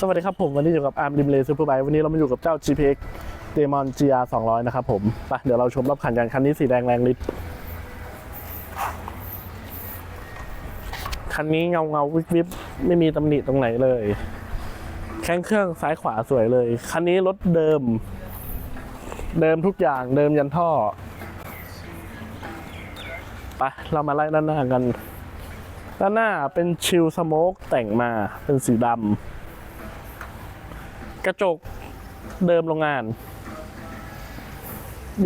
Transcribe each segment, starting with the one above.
สวัสดีครับผมวันนี้อยู่กับอาร์มริมเลซูเปอร์ไบค์วันนี้เรามาอยู่กับเจ้า GPX Demon GR 200 นะครับผมไปเดี๋ยวเราชมรอบคันกันคันนี้สีแดงแรงฤทธิ์คันนี้เงาเงาวิบวิบไม่มีตำหนิตรงไหนเลย แข้งเครื่องซ้ายขวาสวยเลย คันนี้รถเดิม เดิมทุกอย่างเดิมยันท่อไปเรามาไล่ด้านหน้ากัน ด้านหน้าเป็นชิลสโมกแต่งมาเป็นสีดำ กระจกเดิมโรงงาน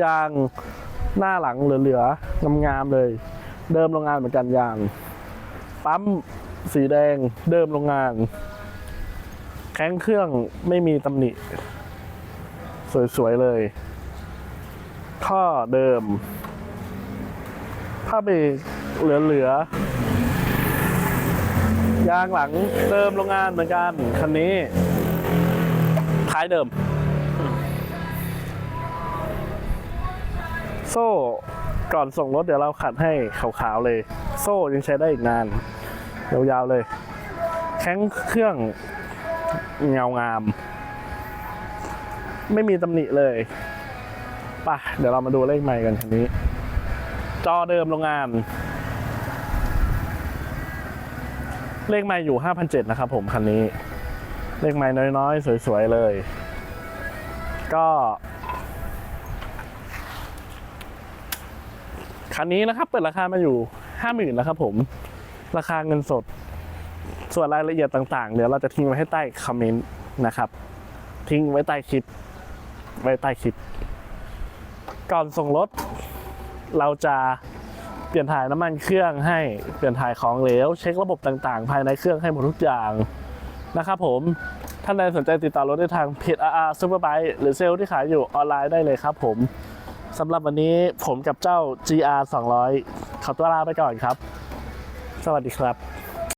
ยางหน้าหลังเหลือๆงามๆเลย เดิมโรงงานเหมือนกันยาง ปั๊มสีแดงเดิมโรงงาน แข้งเครื่องไม่มีตำหนิ สวยๆเลย ท่อเดิม ผ้าเบรกเหลือๆยางหลังเดิมโรงงานเหมือนกัน คันนี้ายเดิม โซ่ก่อนส่งรถเดี๋ยวเราขัดให้ขาวๆเลย โซ่ยังใช้ได้อีกนาน ยาวๆเลย แข้งเครื่องเงางาม ไม่มีตำหนิเลยป่ะเดี๋ยวเรามาดูเลขใหม่กันคันนี้ จอเดิมโรงงาน เลขใหม่อยู่5,700นะครับผมคันนี้ เลขไม้น้อยๆ สวยๆเลย ก็คันนี้นะครับเปิดราคามาอยู่ห้าหมื่นนะครับผม ราคาเงินสด ส่วนรายละเอียดต่างๆ เดี๋ยวเราจะทิ้งไว้ให้ใต้คอมเมนต์นะครับ ทิ้งไว้ใต้คลิป ไว้ใต้คลิป ก่อนส่งรถ เราจะเปลี่ยนถ่ายน้ำมันเครื่องให้ เปลี่ยนถ่ายของเหลว เช็คระบบต่างๆ ภายในเครื่องให้หมดทุกอย่าง นะครับผมท่านใดสนใจติดต่อรถได้ทางเพจ RR Superbike หรือเซลล์ที่ขายอยู่ออนไลน์ได้เลยครับผมสำหรับวันนี้ผมกับเจ้า GR 200 ขอตัวลาไปก่อนครับ สวัสดีครับ